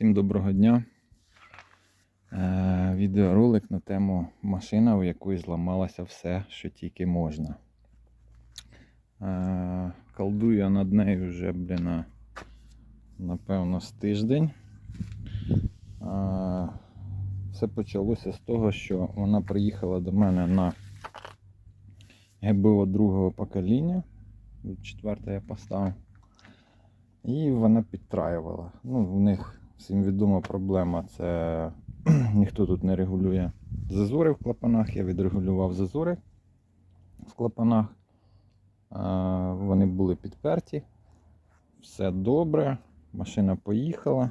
Всім доброго дня. Е, відеоролик на тему машина, у якої зламалося все, що тільки можна. Е, колдую над нею вже, блін, напевно, з тиждень. Е, все почалося з того, що вона приїхала до мене на ГБО другого покоління. Четверте я поставив. І вона підтраювала. Ну, у них всім відома проблема це ніхто тут не регулює зазори в клапанах. Я відрегулював зазори в клапанах. Вони були підперті. Все добре. Машина поїхала.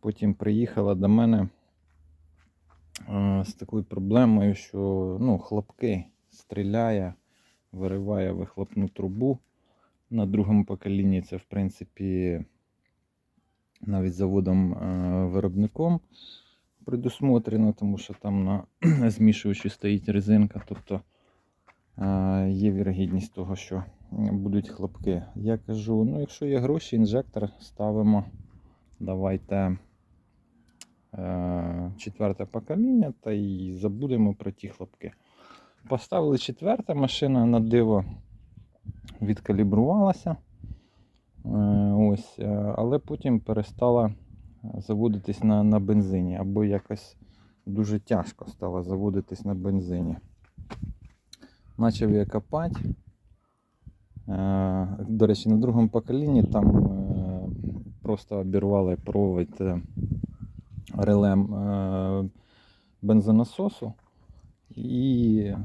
Потім приїхала до мене з такою проблемою, що ну, хлопки стріляє, вириває вихлопну трубу. На другому поколінні це, в принципі, навіть заводом-виробником предусмотрено, тому що там на змішувачі стоїть резинка, тобто е, є вірогідність того, що будуть хлопки. Я кажу: ну, якщо є гроші, інжектор ставимо. Давайте е, четверте покоління та й забудемо про ті хлопки. Поставили четверта машина на диво відкалібрувалася. Е, Ось, е, але потім перестала заводитись на, на бензині, або якось дуже тяжко стало заводитись на бензині. Почав я копати. Е, До речі, на другому поколінні там е, просто обірвали провід е, релем е, бензонасосу і е,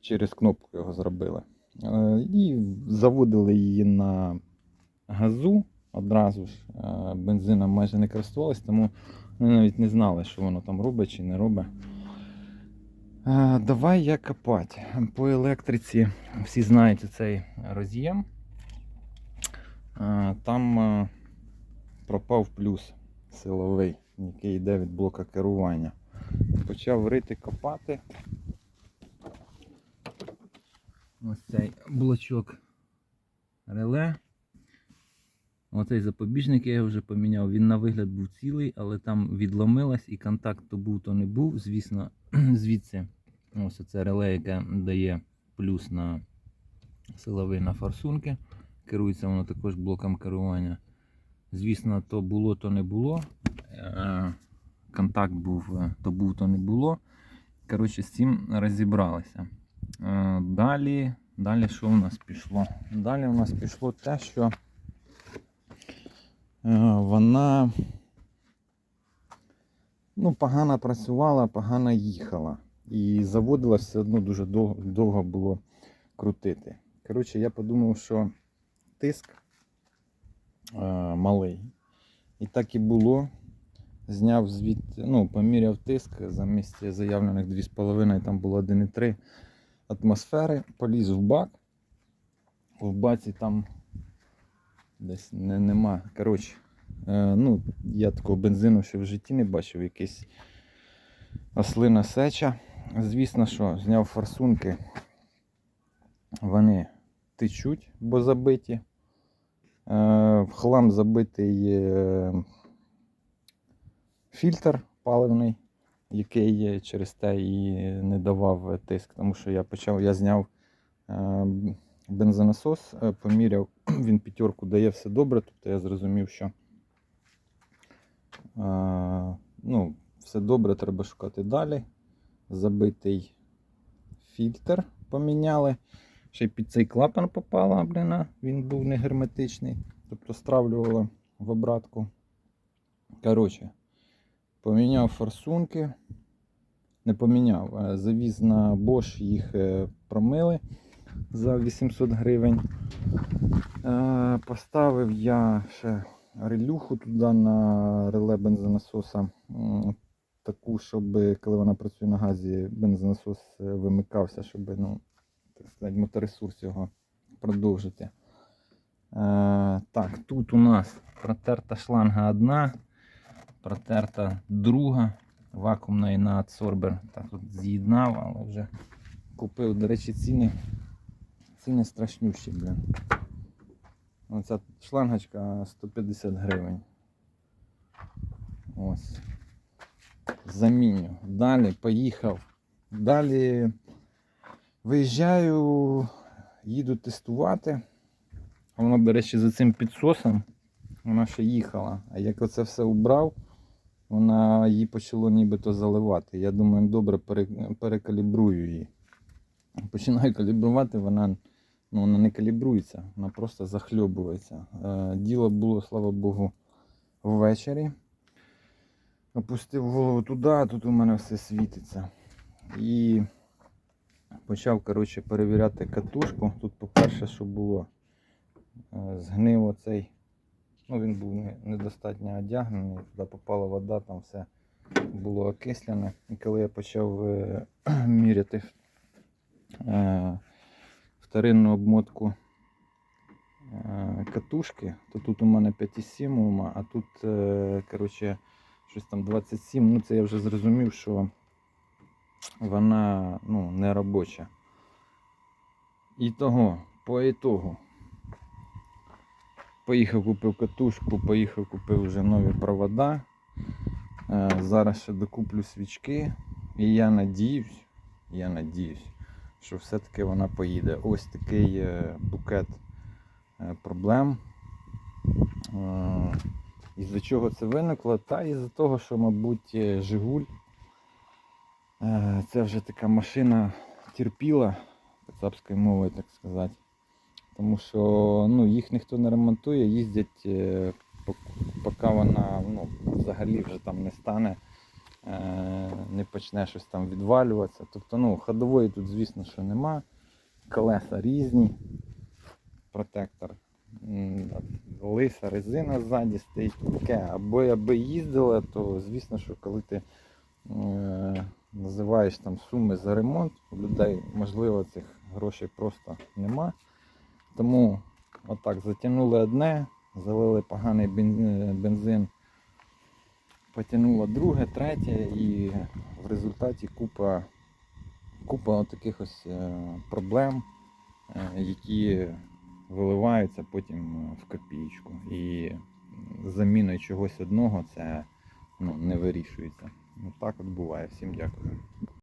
через кнопку його зробили. Е, І заводили її на газу одразу ж. Е, Бензином майже не користувалися, тому вони навіть не знали, що воно там робить чи не робить. Е, Давай я копати. По електриці всі знають цей роз'єм. Е, Там пропав плюс силовий, який йде від блока керування. Почав рити копати. Ось цей блочок реле. Оцей запобіжник я його вже поміняв. Він на вигляд був цілий, але там відломилось і контакт то був, то не був. Звісно, звідси ось це реле, яке дає плюс на силовий на форсунки. Керується воно також блоком керування. Звісно, то було, то не було. Е, Контакт був, е, то був, то не було. Коротше, з цим розібралися. Е, Далі, далі що в нас пішло? Далі у нас пішло те, що вона ну, погано працювала, погано їхала. І заводила все одно дуже довго, довго було крутити. Коротше, я подумав, що тиск е, малий. І так і було. Зняв звідти, ну, поміряв тиск замість заявлених 2,5, там було 1,3 атмосфери, поліз в бак. В баці там десь не, нема. Коротше, е, ну, я такого бензину ще в житті не бачив, якийсь ослина сеча. Звісно, що зняв форсунки, вони течуть, бо забиті. Е, в хлам забитий е, фільтр паливний який через те і не давав тиск, тому що я почав, я зняв е, бензонасос, е, поміряв, він п'ятерку дає все добре, тобто я зрозумів, що е, ну, все добре, треба шукати далі. Забитий фільтр поміняли. Ще й під цей клапан попала, блін, він був не герметичний, тобто стравлювало в обратку. Коротше, Поміняв форсунки. Не поміняв, завіз на Bosch, їх е, промили за 800 гривень. Е, Поставив я ще релюху туди на реле бензонасоса. Таку, щоб коли вона працює на газі, бензонасос е, вимикався, щоб ну, так сказати, моторесурс його продовжити. Е, Так, тут у нас протерта шланга одна протерта друга, вакуумна на адсорбер. Так от з'єднав, але вже купив, до речі, ціни. Ціни страшнющі, блін. Оця шлангочка 150 гривень. Ось. Заміню. Далі поїхав. Далі виїжджаю, їду тестувати. Вона, до речі, за цим підсосом вона ще їхала. А як оце все убрав, вона її почало нібито заливати. Я думаю, добре перекалібрую її. Починаю калібрувати, вона, ну, вона не калібрується, вона просто захльобується. Е, діло було, слава Богу, ввечері. Опустив голову туди, а тут у мене все світиться. І почав коротше, перевіряти катушку. Тут, по-перше, що було, е, згнив оцей. Ну, він був недостатньо одягнений, туди попала вода, там все було окислене. І коли я почав е, міряти вторинну обмотку е, катушки, то тут у мене 5,7 ума, а тут, е, коротше, щось там 27. Ну, це я вже зрозумів, що вона ну, не робоча. І того, по ітогу. Поїхав купив катушку, поїхав купив вже нові провода. Е, Зараз ще докуплю свічки. І я надіюсь, я надіюсь, що все-таки вона поїде. Ось такий е, букет е, проблем. Е, Із-за чого це виникло? Та із-за того, що, мабуть, Жигуль. Це вже така машина терпіла, кацапською мовою, так сказати. Тому що ну, їх ніхто не ремонтує, їздять, поки вона ну, взагалі вже там не стане, не почне щось там відвалюватися. Тобто ну, ходової тут, звісно, що нема. Колеса різні, протектор, лиса резина ззаді стоїть таке. Або аби їздила, то звісно, що коли ти е, називаєш там суми за ремонт, у людей можливо цих грошей просто нема. Тому отак затягнули одне, залили поганий е, бензин, потягнуло друге, третє, і в результаті купа, купа таких ось е, проблем, е, які виливаються потім е, в копійку. І заміною чогось одного це ну, не вирішується. Ну так от буває. Всім дякую.